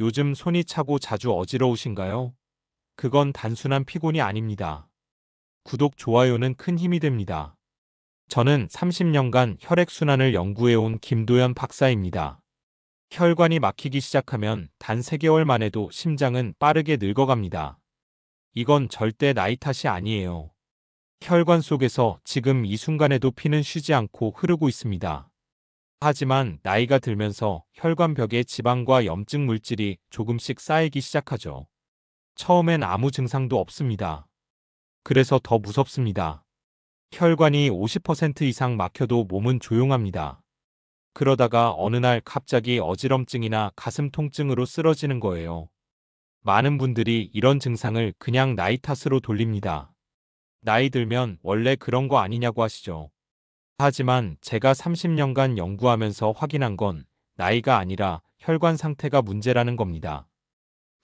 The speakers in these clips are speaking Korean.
요즘 손이 차고 자주 어지러우신가요? 그건 단순한 피곤이 아닙니다. 구독, 좋아요는 큰 힘이 됩니다. 저는 30년간 혈액순환을 연구해온 김도현 박사입니다. 혈관이 막히기 시작하면 단 3개월 만에도 심장은 빠르게 늙어갑니다. 이건 절대 나이 탓이 아니에요. 혈관 속에서 지금 이 순간에도 피는 쉬지 않고 흐르고 있습니다. 하지만 나이가 들면서 혈관벽에 지방과 염증 물질이 조금씩 쌓이기 시작하죠. 처음엔 아무 증상도 없습니다. 그래서 더 무섭습니다. 혈관이 50% 이상 막혀도 몸은 조용합니다. 그러다가 어느 날 갑자기 어지럼증이나 가슴 통증으로 쓰러지는 거예요. 많은 분들이 이런 증상을 그냥 나이 탓으로 돌립니다. 나이 들면 원래 그런 거 아니냐고 하시죠. 하지만 제가 30년간 연구하면서 확인한 건 나이가 아니라 혈관 상태가 문제라는 겁니다.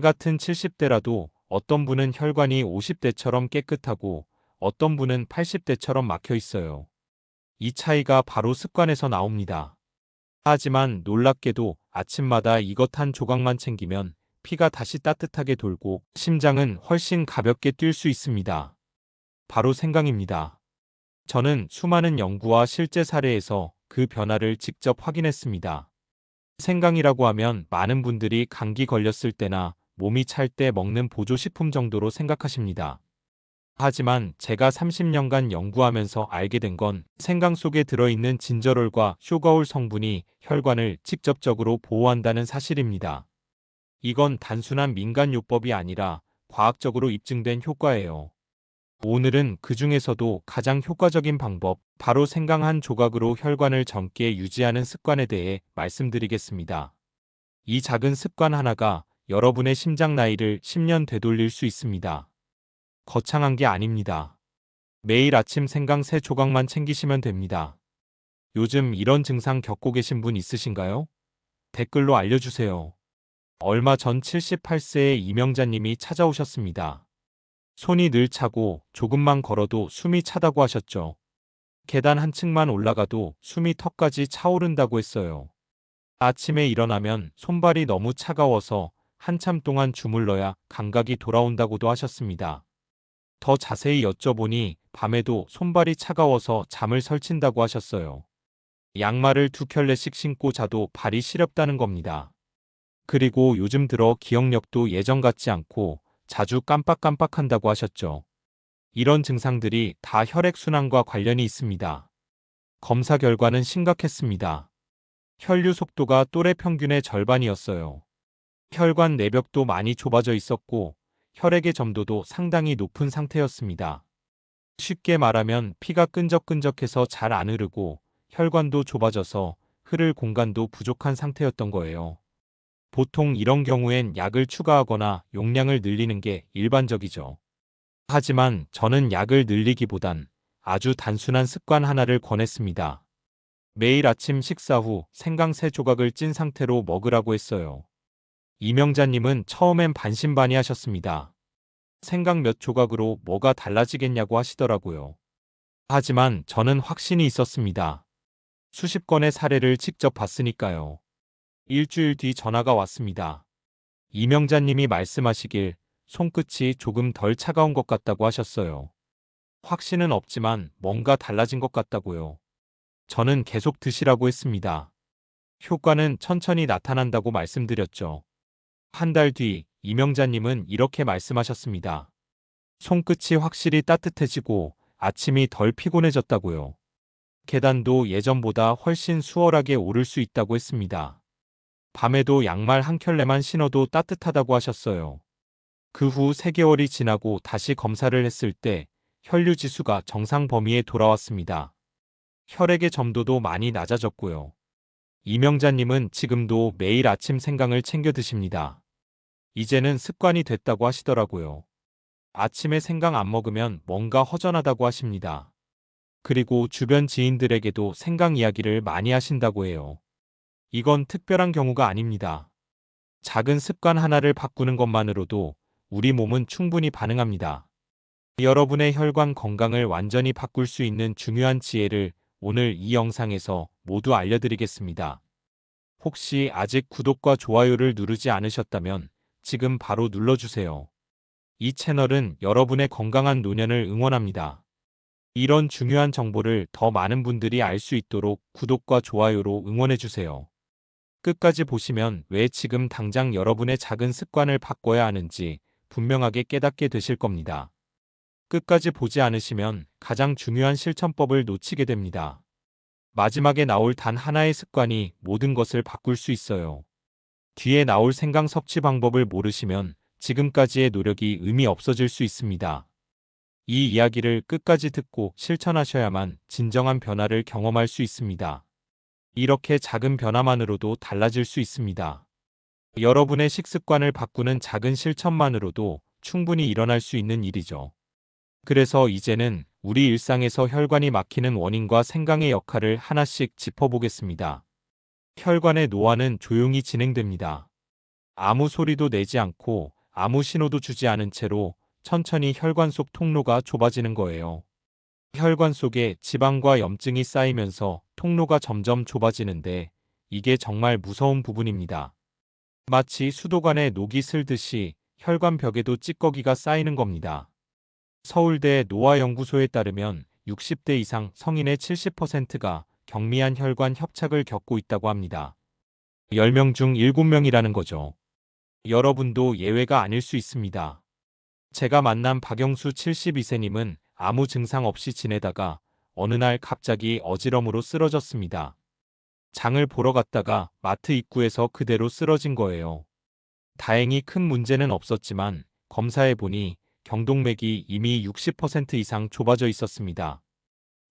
같은 70대라도 어떤 분은 혈관이 50대처럼 깨끗하고 어떤 분은 80대처럼 막혀 있어요. 이 차이가 바로 습관에서 나옵니다. 하지만 놀랍게도 아침마다 이것 한 조각만 챙기면 피가 다시 따뜻하게 돌고 심장은 훨씬 가볍게 뛸 수 있습니다. 바로 생강입니다. 저는 수많은 연구와 실제 사례에서 그 변화를 직접 확인했습니다. 생강이라고 하면 많은 분들이 감기 걸렸을 때나 몸이 찰 때 먹는 보조식품 정도로 생각하십니다. 하지만 제가 30년간 연구하면서 알게 된 건 생강 속에 들어있는 진저롤과 쇼가올 성분이 혈관을 직접적으로 보호한다는 사실입니다. 이건 단순한 민간요법이 아니라 과학적으로 입증된 효과예요. 오늘은 그 중에서도 가장 효과적인 방법, 바로 생강 한 조각으로 혈관을 젊게 유지하는 습관에 대해 말씀드리겠습니다. 이 작은 습관 하나가 여러분의 심장 나이를 10년 되돌릴 수 있습니다. 거창한 게 아닙니다. 매일 아침 생강 3 조각만 챙기시면 됩니다. 요즘 이런 증상 겪고 계신 분 있으신가요? 댓글로 알려주세요. 얼마 전 78세의 이명자님이 찾아오셨습니다. 손이 늘 차고 조금만 걸어도 숨이 차다고 하셨죠. 계단 한 층만 올라가도 숨이 턱까지 차오른다고 했어요. 아침에 일어나면 손발이 너무 차가워서 한참 동안 주물러야 감각이 돌아온다고도 하셨습니다. 더 자세히 여쭤보니 밤에도 손발이 차가워서 잠을 설친다고 하셨어요. 양말을 두 켤레씩 신고 자도 발이 시렵다는 겁니다. 그리고 요즘 들어 기억력도 예전 같지 않고 자주 깜빡깜빡한다고 하셨죠. 이런 증상들이 다 혈액순환과 관련이 있습니다. 검사 결과는 심각했습니다. 혈류 속도가 또래 평균의 절반이었어요. 혈관 내벽도 많이 좁아져 있었고 혈액의 점도도 상당히 높은 상태였습니다. 쉽게 말하면 피가 끈적끈적해서 잘 안 흐르고 혈관도 좁아져서 흐를 공간도 부족한 상태였던 거예요. 보통 이런 경우엔 약을 추가하거나 용량을 늘리는 게 일반적이죠. 하지만 저는 약을 늘리기보단 아주 단순한 습관 하나를 권했습니다. 매일 아침 식사 후 생강 세 조각을 찐 상태로 먹으라고 했어요. 이명자님은 처음엔 반신반의 하셨습니다. 생강 몇 조각으로 뭐가 달라지겠냐고 하시더라고요. 하지만 저는 확신이 있었습니다. 수십 건의 사례를 직접 봤으니까요. 일주일 뒤 전화가 왔습니다. 이명자님이 말씀하시길 손끝이 조금 덜 차가운 것 같다고 하셨어요. 확신은 없지만 뭔가 달라진 것 같다고요. 저는 계속 드시라고 했습니다. 효과는 천천히 나타난다고 말씀드렸죠. 한 달 뒤 이명자님은 이렇게 말씀하셨습니다. 손끝이 확실히 따뜻해지고 아침이 덜 피곤해졌다고요. 계단도 예전보다 훨씬 수월하게 오를 수 있다고 했습니다. 밤에도 양말 한 켤레만 신어도 따뜻하다고 하셨어요. 그 후 3개월이 지나고 다시 검사를 했을 때 혈류 지수가 정상 범위에 돌아왔습니다. 혈액의 점도도 많이 낮아졌고요. 이명자님은 지금도 매일 아침 생강을 챙겨 드십니다. 이제는 습관이 됐다고 하시더라고요. 아침에 생강 안 먹으면 뭔가 허전하다고 하십니다. 그리고 주변 지인들에게도 생강 이야기를 많이 하신다고 해요. 이건 특별한 경우가 아닙니다. 작은 습관 하나를 바꾸는 것만으로도 우리 몸은 충분히 반응합니다. 여러분의 혈관 건강을 완전히 바꿀 수 있는 중요한 지혜를 오늘 이 영상에서 모두 알려드리겠습니다. 혹시 아직 구독과 좋아요를 누르지 않으셨다면 지금 바로 눌러주세요. 이 채널은 여러분의 건강한 노년을 응원합니다. 이런 중요한 정보를 더 많은 분들이 알 수 있도록 구독과 좋아요로 응원해주세요. 끝까지 보시면 왜 지금 당장 여러분의 작은 습관을 바꿔야 하는지 분명하게 깨닫게 되실 겁니다. 끝까지 보지 않으시면 가장 중요한 실천법을 놓치게 됩니다. 마지막에 나올 단 하나의 습관이 모든 것을 바꿀 수 있어요. 뒤에 나올 생강 섭취 방법을 모르시면 지금까지의 노력이 의미 없어질 수 있습니다. 이 이야기를 끝까지 듣고 실천하셔야만 진정한 변화를 경험할 수 있습니다. 이렇게 작은 변화만으로도 달라질 수 있습니다. 여러분의 식습관을 바꾸는 작은 실천만으로도 충분히 일어날 수 있는 일이죠. 그래서 이제는 우리 일상에서 혈관이 막히는 원인과 생강의 역할을 하나씩 짚어보겠습니다. 혈관의 노화는 조용히 진행됩니다. 아무 소리도 내지 않고 아무 신호도 주지 않은 채로 천천히 혈관 속 통로가 좁아지는 거예요. 혈관 속에 지방과 염증이 쌓이면서 통로가 점점 좁아지는데 이게 정말 무서운 부분입니다. 마치 수도관에 녹이 슬듯이 혈관 벽에도 찌꺼기가 쌓이는 겁니다. 서울대 노화연구소에 따르면 60대 이상 성인의 70%가 경미한 혈관 협착을 겪고 있다고 합니다. 10명 중 7명이라는 거죠. 여러분도 예외가 아닐 수 있습니다. 제가 만난 박영수 72세님은 아무 증상 없이 지내다가 어느 날 갑자기 어지럼으로 쓰러졌습니다. 장을 보러 갔다가 마트 입구에서 그대로 쓰러진 거예요. 다행히 큰 문제는 없었지만 검사해 보니 경동맥이 이미 60% 이상 좁아져 있었습니다.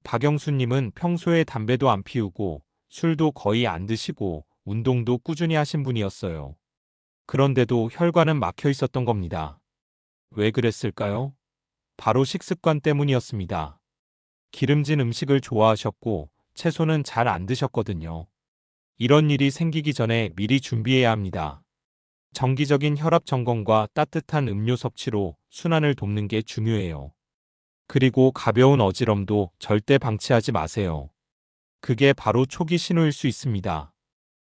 박영수님은 평소에 담배도 안 피우고 술도 거의 안 드시고 운동도 꾸준히 하신 분이었어요. 그런데도 혈관은 막혀 있었던 겁니다. 왜 그랬을까요? 바로 식습관 때문이었습니다. 기름진 음식을 좋아하셨고 채소는 잘 안 드셨거든요. 이런 일이 생기기 전에 미리 준비해야 합니다. 정기적인 혈압 점검과 따뜻한 음료 섭취로 순환을 돕는 게 중요해요. 그리고 가벼운 어지럼도 절대 방치하지 마세요. 그게 바로 초기 신호일 수 있습니다.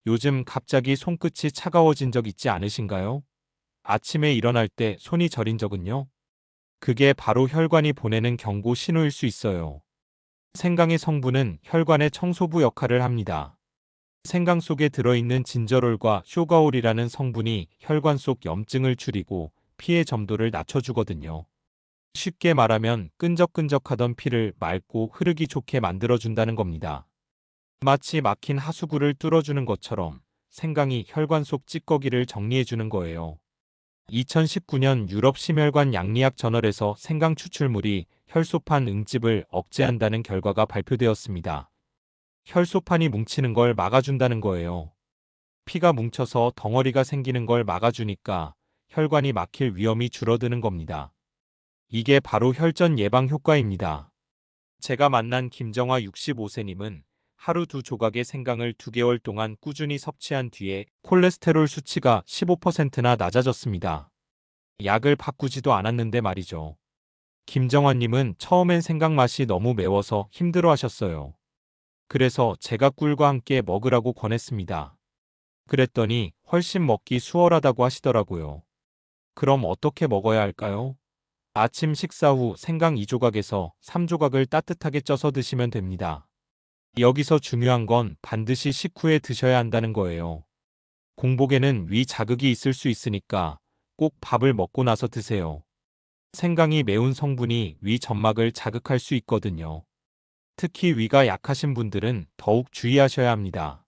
요즘 갑자기 손끝이 차가워진 적 있지 않으신가요? 아침에 일어날 때 손이 저린 적은요? 그게 바로 혈관이 보내는 경고 신호일 수 있어요. 생강의 성분은 혈관의 청소부 역할을 합니다. 생강 속에 들어있는 진저롤과 쇼가올이라는 성분이 혈관 속 염증을 줄이고 피의 점도를 낮춰주거든요. 쉽게 말하면 끈적끈적하던 피를 맑고 흐르기 좋게 만들어준다는 겁니다. 마치 막힌 하수구를 뚫어주는 것처럼 생강이 혈관 속 찌꺼기를 정리해주는 거예요. 2019년 유럽 심혈관 양리학 저널에서 생강 추출물이 혈소판 응집을 억제한다는 결과가 발표되었습니다. 혈소판이 뭉치는 걸 막아준다는 거예요. 피가 뭉쳐서 덩어리가 생기는 걸 막아주니까 혈관이 막힐 위험이 줄어드는 겁니다. 이게 바로 혈전 예방 효과입니다. 제가 만난 김정화 65세님은 하루 두 조각의 생강을 2개월 동안 꾸준히 섭취한 뒤에 콜레스테롤 수치가 15%나 낮아졌습니다. 약을 바꾸지도 않았는데 말이죠. 김정환님은 처음엔 생강 맛이 너무 매워서 힘들어 하셨어요. 그래서 제가 꿀과 함께 먹으라고 권했습니다. 그랬더니 훨씬 먹기 수월하다고 하시더라고요. 그럼 어떻게 먹어야 할까요? 아침 식사 후 생강 2조각에서 3조각을 따뜻하게 쪄서 드시면 됩니다. 여기서 중요한 건 반드시 식후에 드셔야 한다는 거예요. 공복에는 위 자극이 있을 수 있으니까 꼭 밥을 먹고 나서 드세요. 생강이 매운 성분이 위 점막을 자극할 수 있거든요. 특히 위가 약하신 분들은 더욱 주의하셔야 합니다.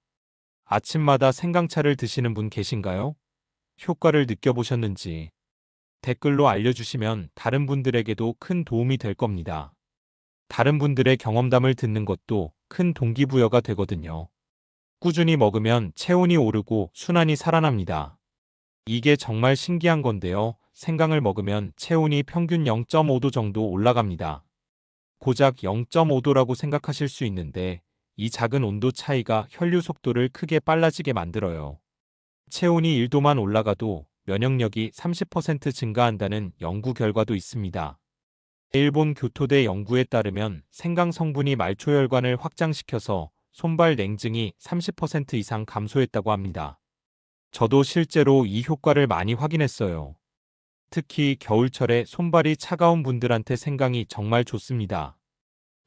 아침마다 생강차를 드시는 분 계신가요? 효과를 느껴보셨는지 댓글로 알려주시면 다른 분들에게도 큰 도움이 될 겁니다. 다른 분들의 경험담을 듣는 것도 큰 동기부여가 되거든요. 꾸준히 먹으면 체온이 오르고 순환이 살아납니다. 이게 정말 신기한 건데요. 생강을 먹으면 체온이 평균 0.5도 정도 올라갑니다. 고작 0.5도라고 생각하실 수 있는데 이 작은 온도 차이가 혈류 속도를 크게 빨라지게 만들어요. 체온이 1도만 올라가도 면역력이 30% 증가한다는 연구 결과도 있습니다. 일본 교토대 연구에 따르면 생강 성분이 말초혈관을 확장시켜서 손발 냉증이 30% 이상 감소했다고 합니다. 저도 실제로 이 효과를 많이 확인했어요. 특히 겨울철에 손발이 차가운 분들한테 생강이 정말 좋습니다.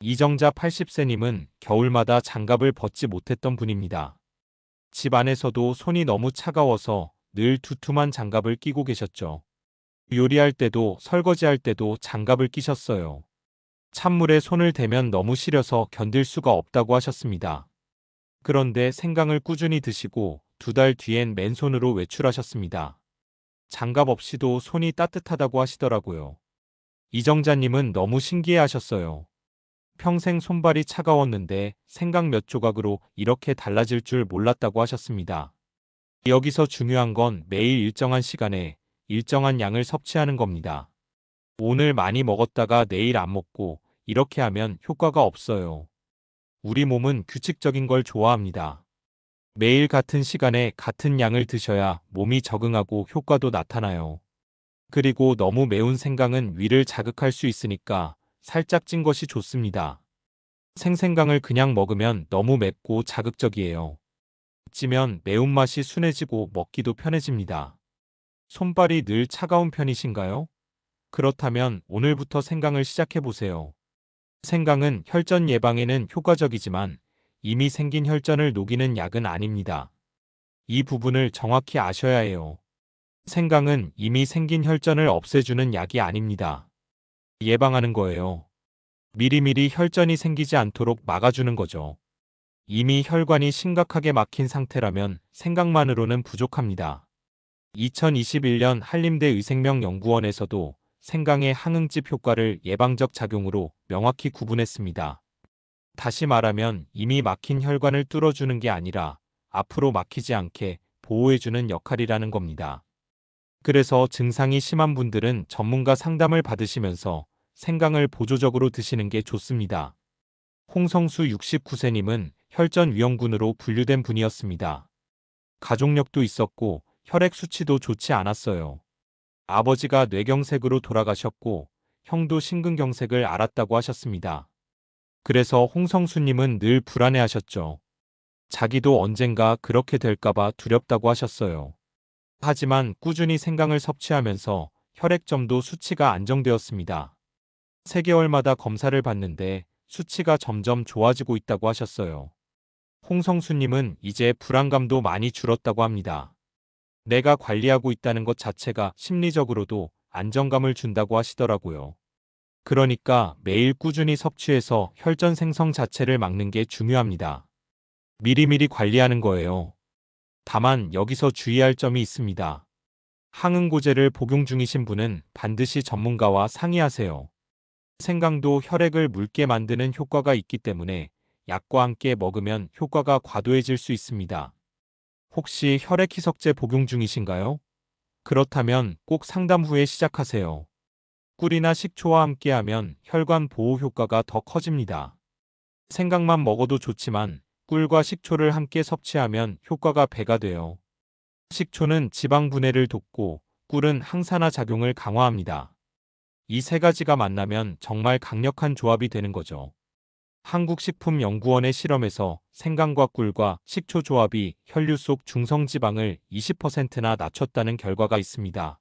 이정자 80세님은 겨울마다 장갑을 벗지 못했던 분입니다. 집 안에서도 손이 너무 차가워서 늘 두툼한 장갑을 끼고 계셨죠. 요리할 때도 설거지할 때도 장갑을 끼셨어요. 찬물에 손을 대면 너무 시려서 견딜 수가 없다고 하셨습니다. 그런데 생강을 꾸준히 드시고 두 달 뒤엔 맨손으로 외출하셨습니다. 장갑 없이도 손이 따뜻하다고 하시더라고요. 이정자님은 너무 신기해 하셨어요. 평생 손발이 차가웠는데 생강 몇 조각으로 이렇게 달라질 줄 몰랐다고 하셨습니다. 여기서 중요한 건 매일 일정한 시간에 일정한 양을 섭취하는 겁니다. 오늘 많이 먹었다가 내일 안 먹고 이렇게 하면 효과가 없어요. 우리 몸은 규칙적인 걸 좋아합니다. 매일 같은 시간에 같은 양을 드셔야 몸이 적응하고 효과도 나타나요. 그리고 너무 매운 생강은 위를 자극할 수 있으니까 살짝 찐 것이 좋습니다. 생생강을 그냥 먹으면 너무 맵고 자극적이에요. 찌면 매운맛이 순해지고 먹기도 편해집니다. 손발이 늘 차가운 편이신가요? 그렇다면 오늘부터 생강을 시작해보세요. 생강은 혈전 예방에는 효과적이지만 이미 생긴 혈전을 녹이는 약은 아닙니다. 이 부분을 정확히 아셔야 해요. 생강은 이미 생긴 혈전을 없애주는 약이 아닙니다. 예방하는 거예요. 미리미리 혈전이 생기지 않도록 막아주는 거죠. 이미 혈관이 심각하게 막힌 상태라면 생각만으로는 부족합니다. 2021년 한림대 의생명연구원에서도 생강의 항응집 효과를 예방적 작용으로 명확히 구분했습니다. 다시 말하면 이미 막힌 혈관을 뚫어주는 게 아니라 앞으로 막히지 않게 보호해주는 역할이라는 겁니다. 그래서 증상이 심한 분들은 전문가 상담을 받으시면서 생강을 보조적으로 드시는 게 좋습니다. 홍성수 69세님은 혈전 위험군으로 분류된 분이었습니다. 가족력도 있었고 혈액 수치도 좋지 않았어요. 아버지가 뇌경색으로 돌아가셨고 형도 심근경색을 앓았다고 하셨습니다. 그래서 홍성수님은 늘 불안해하셨죠. 자기도 언젠가 그렇게 될까봐 두렵다고 하셨어요. 하지만 꾸준히 생강을 섭취하면서 혈액점도 수치가 안정되었습니다. 3개월마다 검사를 받는데 수치가 점점 좋아지고 있다고 하셨어요. 홍성수님은 이제 불안감도 많이 줄었다고 합니다. 내가 관리하고 있다는 것 자체가 심리적으로도 안정감을 준다고 하시더라고요. 그러니까 매일 꾸준히 섭취해서 혈전 생성 자체를 막는 게 중요합니다. 미리미리 관리하는 거예요. 다만 여기서 주의할 점이 있습니다. 항응고제를 복용 중이신 분은 반드시 전문가와 상의하세요. 생강도 혈액을 묽게 만드는 효과가 있기 때문에 약과 함께 먹으면 효과가 과도해질 수 있습니다. 혹시 혈액 희석제 복용 중이신가요? 그렇다면 꼭 상담 후에 시작하세요. 꿀이나 식초와 함께하면 혈관 보호 효과가 더 커집니다. 생강만 먹어도 좋지만 꿀과 식초를 함께 섭취하면 효과가 배가 돼요. 식초는 지방 분해를 돕고 꿀은 항산화 작용을 강화합니다. 이 세 가지가 만나면 정말 강력한 조합이 되는 거죠. 한국식품연구원의 실험에서 생강과 꿀과 식초 조합이 혈류 속 중성지방을 20%나 낮췄다는 결과가 있습니다.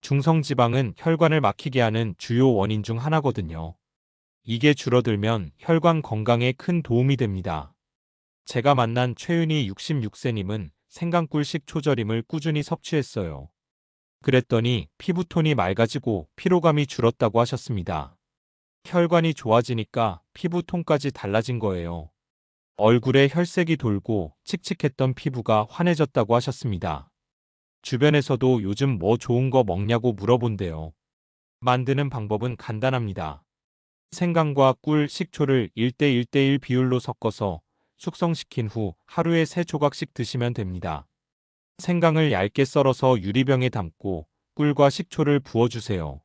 중성지방은 혈관을 막히게 하는 주요 원인 중 하나거든요. 이게 줄어들면 혈관 건강에 큰 도움이 됩니다. 제가 만난 최윤희 66세님은 생강꿀 식초절임을 꾸준히 섭취했어요. 그랬더니 피부톤이 맑아지고 피로감이 줄었다고 하셨습니다. 혈관이 좋아지니까 피부톤까지 달라진 거예요. 얼굴에 혈색이 돌고 칙칙했던 피부가 환해졌다고 하셨습니다. 주변에서도 요즘 뭐 좋은 거 먹냐고 물어본대요. 만드는 방법은 간단합니다. 생강과 꿀, 식초를 1대1대1 비율로 섞어서 숙성시킨 후 하루에 3조각씩 드시면 됩니다. 생강을 얇게 썰어서 유리병에 담고 꿀과 식초를 부어주세요.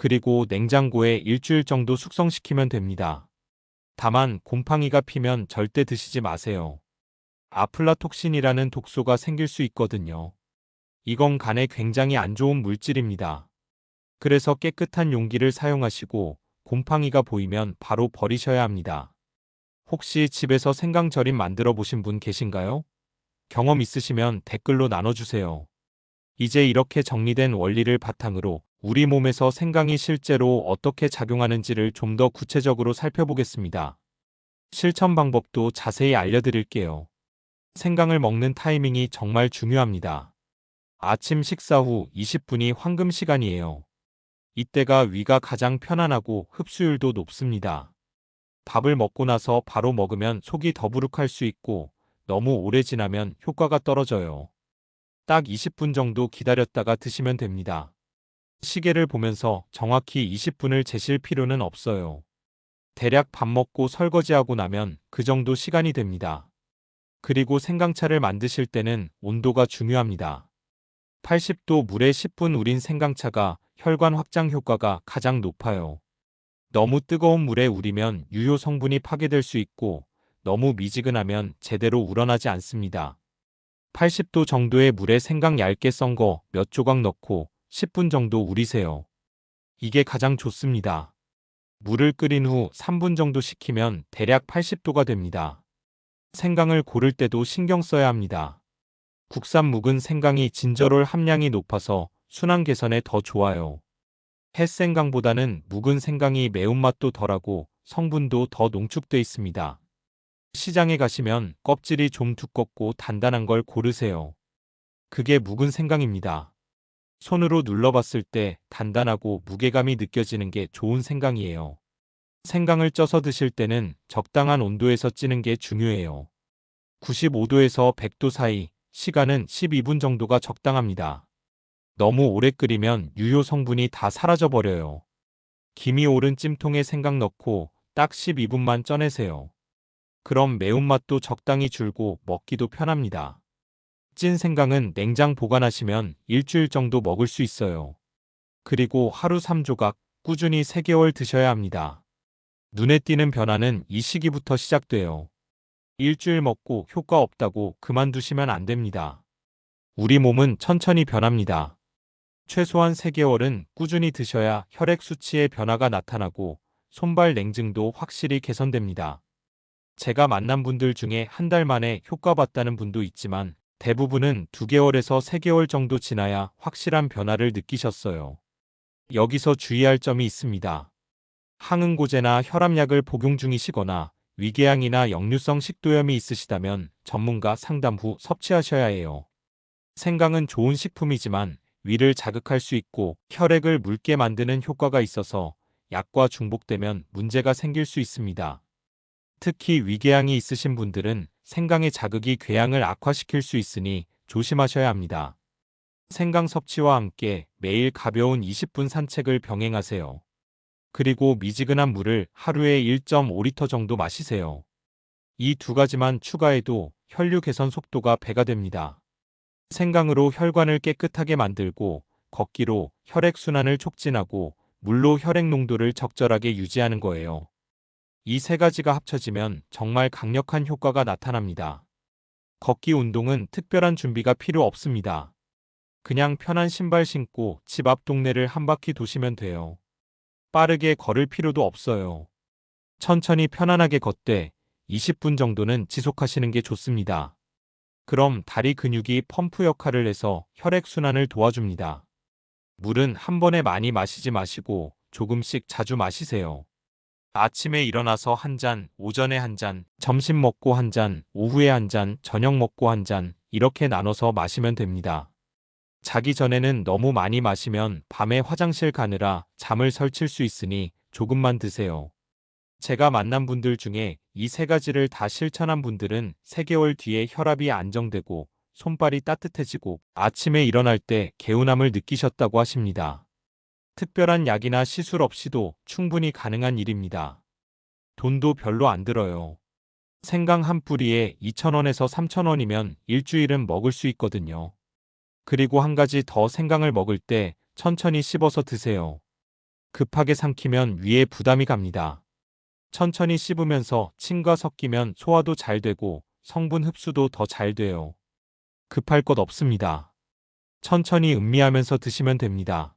그리고 냉장고에 일주일 정도 숙성시키면 됩니다. 다만 곰팡이가 피면 절대 드시지 마세요. 아플라톡신이라는 독소가 생길 수 있거든요. 이건 간에 굉장히 안 좋은 물질입니다. 그래서 깨끗한 용기를 사용하시고 곰팡이가 보이면 바로 버리셔야 합니다. 혹시 집에서 생강절임 만들어 보신 분 계신가요? 경험 있으시면 댓글로 나눠주세요. 이제 이렇게 정리된 원리를 바탕으로 우리 몸에서 생강이 실제로 어떻게 작용하는지를 좀 더 구체적으로 살펴보겠습니다. 실천 방법도 자세히 알려드릴게요. 생강을 먹는 타이밍이 정말 중요합니다. 아침 식사 후 20분이 황금 시간이에요. 이때가 위가 가장 편안하고 흡수율도 높습니다. 밥을 먹고 나서 바로 먹으면 속이 더부룩할 수 있고 너무 오래 지나면 효과가 떨어져요. 딱 20분 정도 기다렸다가 드시면 됩니다. 시계를 보면서 정확히 20분을 재실 필요는 없어요. 대략 밥 먹고 설거지하고 나면 그 정도 시간이 됩니다. 그리고 생강차를 만드실 때는 온도가 중요합니다. 80도 물에 10분 우린 생강차가 혈관 확장 효과가 가장 높아요. 너무 뜨거운 물에 우리면 유효 성분이 파괴될 수 있고 너무 미지근하면 제대로 우러나지 않습니다. 80도 정도의 물에 생강 얇게 썬 거 몇 조각 넣고 10분 정도 우리세요. 이게 가장 좋습니다. 물을 끓인 후 3분 정도 식히면 대략 80도가 됩니다. 생강을 고를 때도 신경 써야 합니다. 국산 묵은 생강이 진저롤 함량이 높아서 순환 개선에 더 좋아요. 햇생강보다는 묵은 생강이 매운맛도 덜하고 성분도 더 농축돼 있습니다. 시장에 가시면 껍질이 좀 두껍고 단단한 걸 고르세요. 그게 묵은 생강입니다. 손으로 눌러봤을 때 단단하고 무게감이 느껴지는 게 좋은 생강이에요. 생강을 쪄서 드실 때는 적당한 온도에서 찌는 게 중요해요. 95도에서 100도 사이, 시간은 12분 정도가 적당합니다. 너무 오래 끓이면 유효 성분이 다 사라져 버려요. 김이 오른 찜통에 생강 넣고 딱 12분만 쪄내세요. 그럼 매운맛도 적당히 줄고 먹기도 편합니다. 찐 생강은 냉장 보관하시면 일주일 정도 먹을 수 있어요. 그리고 하루 3조각 꾸준히 3개월 드셔야 합니다. 눈에 띄는 변화는 이 시기부터 시작돼요. 일주일 먹고 효과 없다고 그만두시면 안 됩니다. 우리 몸은 천천히 변합니다. 최소한 3개월은 꾸준히 드셔야 혈액 수치의 변화가 나타나고 손발 냉증도 확실히 개선됩니다. 제가 만난 분들 중에 한 달 만에 효과 봤다는 분도 있지만 대부분은 2개월에서 3개월 정도 지나야 확실한 변화를 느끼셨어요. 여기서 주의할 점이 있습니다. 항응고제나 혈압약을 복용 중이시거나 위궤양이나 역류성 식도염이 있으시다면 전문가 상담 후 섭취하셔야 해요. 생강은 좋은 식품이지만 위를 자극할 수 있고 혈액을 묽게 만드는 효과가 있어서 약과 중복되면 문제가 생길 수 있습니다. 특히 위궤양이 있으신 분들은 생강의 자극이 궤양을 악화시킬 수 있으니 조심하셔야 합니다. 생강 섭취와 함께 매일 가벼운 20분 산책을 병행하세요. 그리고 미지근한 물을 하루에 1.5리터 정도 마시세요. 이 두 가지만 추가해도 혈류 개선 속도가 배가 됩니다. 생강으로 혈관을 깨끗하게 만들고 걷기로 혈액순환을 촉진하고 물로 혈액 농도를 적절하게 유지하는 거예요. 이 세 가지가 합쳐지면 정말 강력한 효과가 나타납니다. 걷기 운동은 특별한 준비가 필요 없습니다. 그냥 편한 신발 신고 집 앞 동네를 한 바퀴 도시면 돼요. 빠르게 걸을 필요도 없어요. 천천히 편안하게 걷되 20분 정도는 지속하시는 게 좋습니다. 그럼 다리 근육이 펌프 역할을 해서 혈액순환을 도와줍니다. 물은 한 번에 많이 마시지 마시고 조금씩 자주 마시세요. 아침에 일어나서 한 잔, 오전에 한 잔, 점심 먹고 한 잔, 오후에 한 잔, 저녁 먹고 한 잔, 이렇게 나눠서 마시면 됩니다. 자기 전에는 너무 많이 마시면 밤에 화장실 가느라 잠을 설칠 수 있으니 조금만 드세요. 제가 만난 분들 중에 이 세 가지를 다 실천한 분들은 3개월 뒤에 혈압이 안정되고 손발이 따뜻해지고 아침에 일어날 때 개운함을 느끼셨다고 하십니다. 특별한 약이나 시술 없이도 충분히 가능한 일입니다. 돈도 별로 안 들어요. 생강 한 뿌리에 2,000원에서 3,000원이면 일주일은 먹을 수 있거든요. 그리고 한 가지 더 생강을 먹을 때 천천히 씹어서 드세요. 급하게 삼키면 위에 부담이 갑니다. 천천히 씹으면서 침과 섞이면 소화도 잘 되고 성분 흡수도 더 잘 돼요. 급할 것 없습니다. 천천히 음미하면서 드시면 됩니다.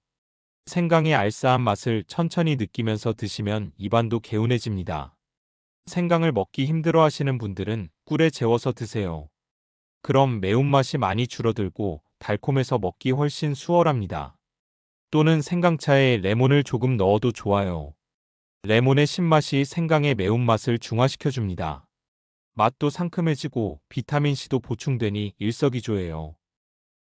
생강의 알싸한 맛을 천천히 느끼면서 드시면 입안도 개운해집니다. 생강을 먹기 힘들어 하시는 분들은 꿀에 재워서 드세요. 그럼 매운맛이 많이 줄어들고 달콤해서 먹기 훨씬 수월합니다. 또는 생강차에 레몬을 조금 넣어도 좋아요. 레몬의 신맛이 생강의 매운맛을 중화시켜줍니다. 맛도 상큼해지고 비타민C도 보충되니 일석이조예요.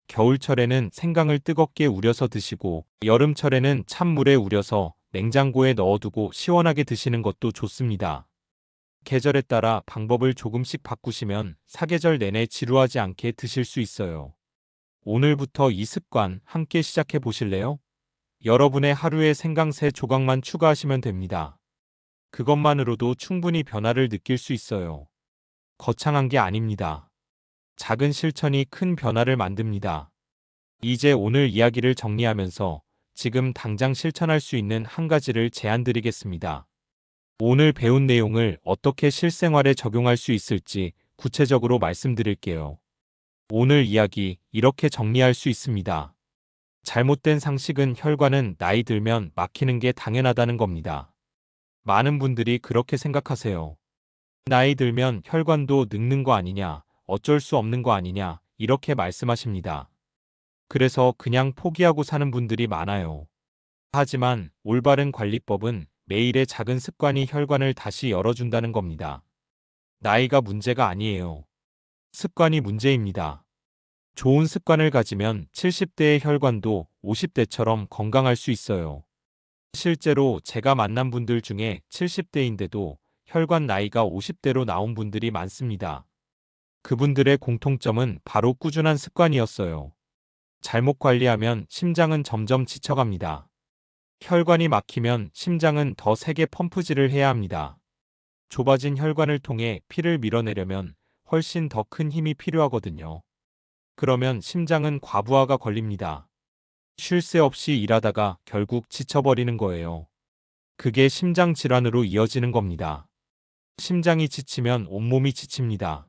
겨울철에는 생강을 뜨겁게 우려서 드시고 여름철에는 찬물에 우려서 냉장고에 넣어두고 시원하게 드시는 것도 좋습니다. 계절에 따라 방법을 조금씩 바꾸시면 사계절 내내 지루하지 않게 드실 수 있어요. 오늘부터 이 습관 함께 시작해 보실래요? 여러분의 하루에 생강 세 조각만 추가하시면 됩니다. 그것만으로도 충분히 변화를 느낄 수 있어요. 거창한 게 아닙니다. 작은 실천이 큰 변화를 만듭니다. 이제 오늘 이야기를 정리하면서 지금 당장 실천할 수 있는 한 가지를 제안 드리겠습니다. 오늘 배운 내용을 어떻게 실생활에 적용할 수 있을지 구체적으로 말씀드릴게요. 오늘 이야기 이렇게 정리할 수 있습니다. 잘못된 상식은 혈관은 나이 들면 막히는 게 당연하다는 겁니다. 많은 분들이 그렇게 생각하세요. 나이 들면 혈관도 늙는 거 아니냐, 어쩔 수 없는 거 아니냐, 이렇게 말씀하십니다. 그래서 그냥 포기하고 사는 분들이 많아요. 하지만 올바른 관리법은 매일의 작은 습관이 혈관을 다시 열어준다는 겁니다. 나이가 문제가 아니에요. 습관이 문제입니다. 좋은 습관을 가지면 70대의 혈관도 50대처럼 건강할 수 있어요. 실제로 제가 만난 분들 중에 70대인데도 혈관 나이가 50대로 나온 분들이 많습니다. 그분들의 공통점은 바로 꾸준한 습관이었어요. 잘못 관리하면 심장은 점점 지쳐갑니다. 혈관이 막히면 심장은 더 세게 펌프질을 해야 합니다. 좁아진 혈관을 통해 피를 밀어내려면 훨씬 더 큰 힘이 필요하거든요. 그러면 심장은 과부하가 걸립니다. 쉴 새 없이 일하다가 결국 지쳐버리는 거예요. 그게 심장 질환으로 이어지는 겁니다. 심장이 지치면 온몸이 지칩니다.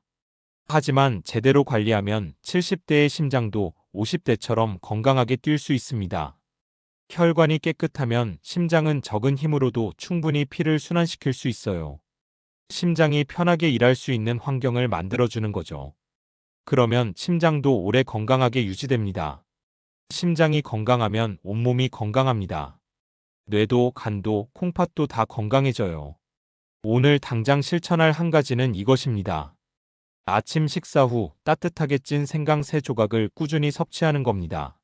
하지만 제대로 관리하면 70대의 심장도 50대처럼 건강하게 뛸 수 있습니다. 혈관이 깨끗하면 심장은 적은 힘으로도 충분히 피를 순환시킬 수 있어요. 심장이 편하게 일할 수 있는 환경을 만들어주는 거죠. 그러면 심장도 오래 건강하게 유지됩니다. 심장이 건강하면 온몸이 건강합니다. 뇌도 간도 콩팥도 다 건강해져요. 오늘 당장 실천할 한 가지는 이것입니다. 아침 식사 후 따뜻하게 찐 생강 3조각을 꾸준히 섭취하는 겁니다.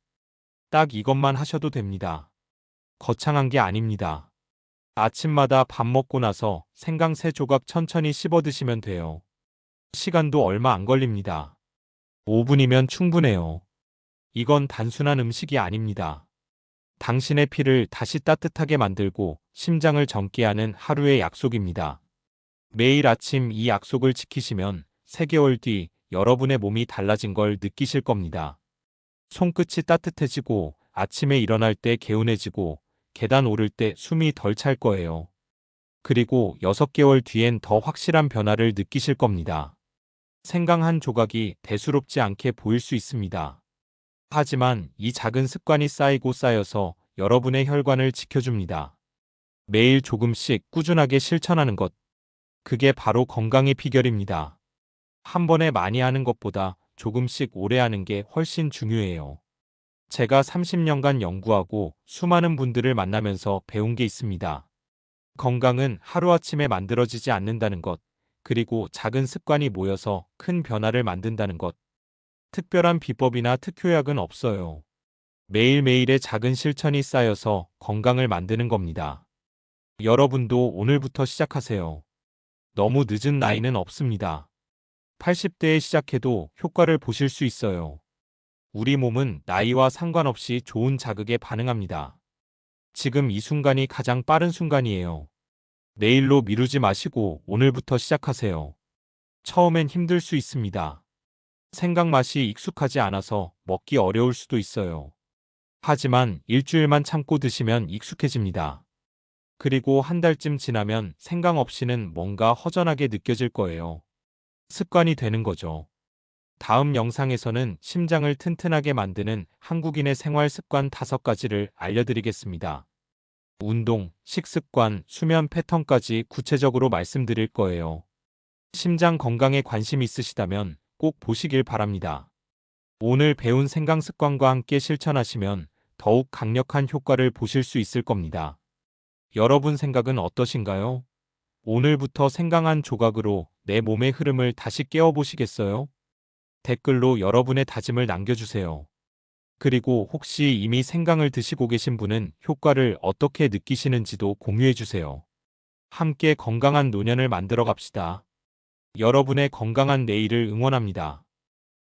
딱 이것만 하셔도 됩니다. 거창한 게 아닙니다. 아침마다 밥 먹고 나서 생강 3조각 천천히 씹어 드시면 돼요. 시간도 얼마 안 걸립니다. 5분이면 충분해요. 이건 단순한 음식이 아닙니다. 당신의 피를 다시 따뜻하게 만들고 심장을 젊게 하는 하루의 약속입니다. 매일 아침 이 약속을 지키시면 3개월 뒤 여러분의 몸이 달라진 걸 느끼실 겁니다. 손끝이 따뜻해지고 아침에 일어날 때 개운해지고 계단 오를 때 숨이 덜 찰 거예요. 그리고 6개월 뒤엔 더 확실한 변화를 느끼실 겁니다. 생강 한 조각이 대수롭지 않게 보일 수 있습니다. 하지만 이 작은 습관이 쌓이고 쌓여서 여러분의 혈관을 지켜줍니다. 매일 조금씩 꾸준하게 실천하는 것. 그게 바로 건강의 비결입니다. 한 번에 많이 하는 것보다 조금씩 오래 하는 게 훨씬 중요해요. 제가 30년간 연구하고 수많은 분들을 만나면서 배운 게 있습니다. 건강은 하루아침에 만들어지지 않는다는 것, 그리고 작은 습관이 모여서 큰 변화를 만든다는 것. 특별한 비법이나 특효약은 없어요. 매일매일의 작은 실천이 쌓여서 건강을 만드는 겁니다. 여러분도 오늘부터 시작하세요. 너무 늦은 나이는 없습니다. 80대에 시작해도 효과를 보실 수 있어요. 우리 몸은 나이와 상관없이 좋은 자극에 반응합니다. 지금 이 순간이 가장 빠른 순간이에요. 내일로 미루지 마시고 오늘부터 시작하세요. 처음엔 힘들 수 있습니다. 생각 맛이 익숙하지 않아서 먹기 어려울 수도 있어요. 하지만 일주일만 참고 드시면 익숙해집니다. 그리고 한 달쯤 지나면 생각 없이는 뭔가 허전하게 느껴질 거예요. 습관이 되는 거죠. 다음 영상에서는 심장을 튼튼하게 만드는 한국인의 생활 습관 5가지를 알려드리겠습니다. 운동, 식습관, 수면 패턴까지 구체적으로 말씀드릴 거예요. 심장 건강에 관심 있으시다면 꼭 보시길 바랍니다. 오늘 배운 생강 습관과 함께 실천하시면 더욱 강력한 효과를 보실 수 있을 겁니다. 여러분 생각은 어떠신가요? 오늘부터 생강 한 조각으로 내 몸의 흐름을 다시 깨워보시겠어요? 댓글로 여러분의 다짐을 남겨주세요. 그리고 혹시 이미 생강을 드시고 계신 분은 효과를 어떻게 느끼시는지도 공유해주세요. 함께 건강한 노년을 만들어 갑시다. 여러분의 건강한 내일을 응원합니다.